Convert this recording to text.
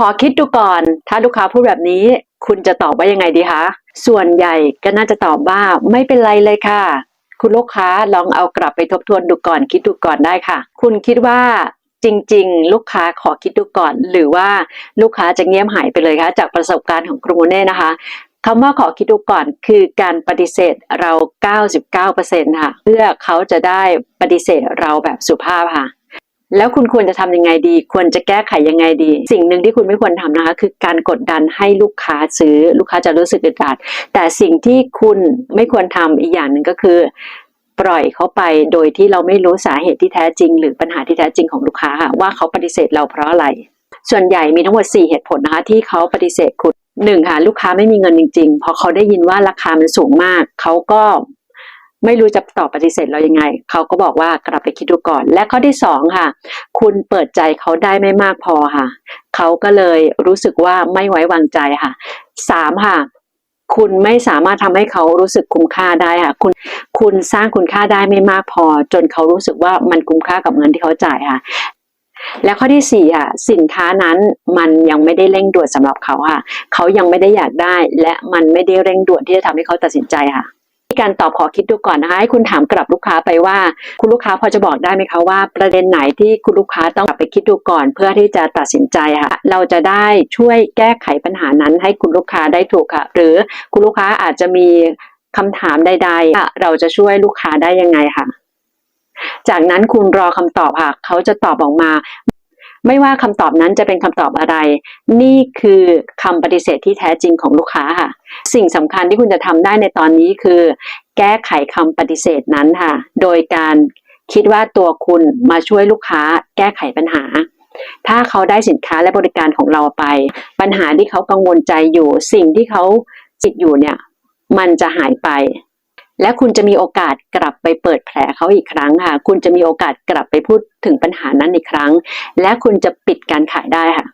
ขอคิดดูก่อน ถ้าลูกค้าพูดแบบนี้ คุณจะตอบว่ายังไงดีคะ ส่วนใหญ่ก็น่าจะตอบว่าไม่เป็นไรเลยค่ะ คุณลูกค้าลองเอากลับไปทบทวนดูก่อน คิดดูก่อนได้ค่ะ คุณคิดว่าจริง ๆ ลูกค้าขอคิดดูก่อน หรือว่าลูกค้าจะเงียบหายไปเลยคะจากประสบการณ์ของครูเน่นะคะคำว่าขอคิดดูก่อนคือการปฏิเสธเรา 99%ค่ะเพื่อเขาจะได้ปฏิเสธเราแบบสุภาพค่ะ แล้วคุณควรจะทำยังไงดี ควรจะแก้ไขยังไงดี สิ่งหนึ่งที่คุณไม่ควรทำนะคะ คือการกดดันให้ลูกค้าซื้อ ลูกค้าจะรู้สึกอึดอัดแต่สิ่งที่คุณไม่ควรทำอีกอย่างหนึ่งก็คือ ปล่อยเขาไปโดยที่เราไม่รู้สาเหตุที่แท้จริง หรือปัญหาที่แท้จริงของลูกค้าค่ะว่าเขาปฏิเสธเราเพราะอะไร ส่วนใหญ่มีทั้งหมด 4 เหตุผลนะคะ ที่เขาปฏิเสธคุณหนึ่งค่ะลูกค้าไม่มีเงินจริงๆ พอเขาได้ยินว่าราคามันสูงมาก เขาก็ ไม่รู้จะตอบปฏิเสธเรายังไง เขาก็บอกว่ากลับไปคิดดูก่อน และข้อที่สองค่ะ คุณเปิดใจเขาได้ไม่มากพอค่ะ เขาก็เลยรู้สึกว่าไม่ไว้วางใจค่ะสามค่ะคุณไม่สามารถทำให้เขารู้สึกคุ้มค่าได้ค่ะคุณคุณสร้างคุณค่าได้ไม่มากพอ จนเขารู้สึกว่ามันคุ้มค่ากับเงินที่เขาจ่ายค่ะ และข้อที่สี่ค่ะ สินค้านั้นมันยังไม่ได้เร่งด่วนสำหรับเขาค่ะ เขายังไม่ได้อยากได้ และมันไม่ได้เร่งด่วนที่จะทำให้เขาตัดสินใจค่ะ การตอบขอคิดดูก่อนนะคะให้คุณถามกลับลูกค้าไปว่า คุณลูกค้าพอจะบอกได้ไหมคะว่า ประเด็นไหนที่คุณลูกค้าต้องกลับไปคิดดูก่อน เพื่อที่จะตัดสินใจค่ะ เราจะได้ช่วยแก้ไขปัญหานั้นให้คุณลูกค้าได้ถูกค่ะ หรือคุณลูกค้าอาจจะมีคำถามใดๆ เราจะช่วยลูกค้าได้ยังไงค่ะ จากนั้นคุณรอคำตอบค่ะ เขาจะตอบออกมา ไม่ว่าคำตอบนั้นจะเป็นคำตอบอะไร นี่คือคำปฏิเสธที่แท้จริงของลูกค้าค่ะ สิ่งสำคัญที่คุณจะทำได้ในตอนนี้คือ แก้ไขคำปฏิเสธนั้นค่ะ โดยการคิดว่าตัวคุณมาช่วยลูกค้าแก้ไขปัญหา ถ้าเขาได้สินค้าและบริการของเราไป ปัญหาที่เขากังวลใจอยู่ สิ่งที่เขาจิตอยู่เนี่ย มันจะหายไป และคุณจะมีโอกาสกลับไปเปิดแผลเขาอีกครั้งค่ะ คุณจะมีโอกาสกลับไปพูดถึงปัญหานั้นอีกครั้ง และคุณจะปิดการขายได้ค่ะ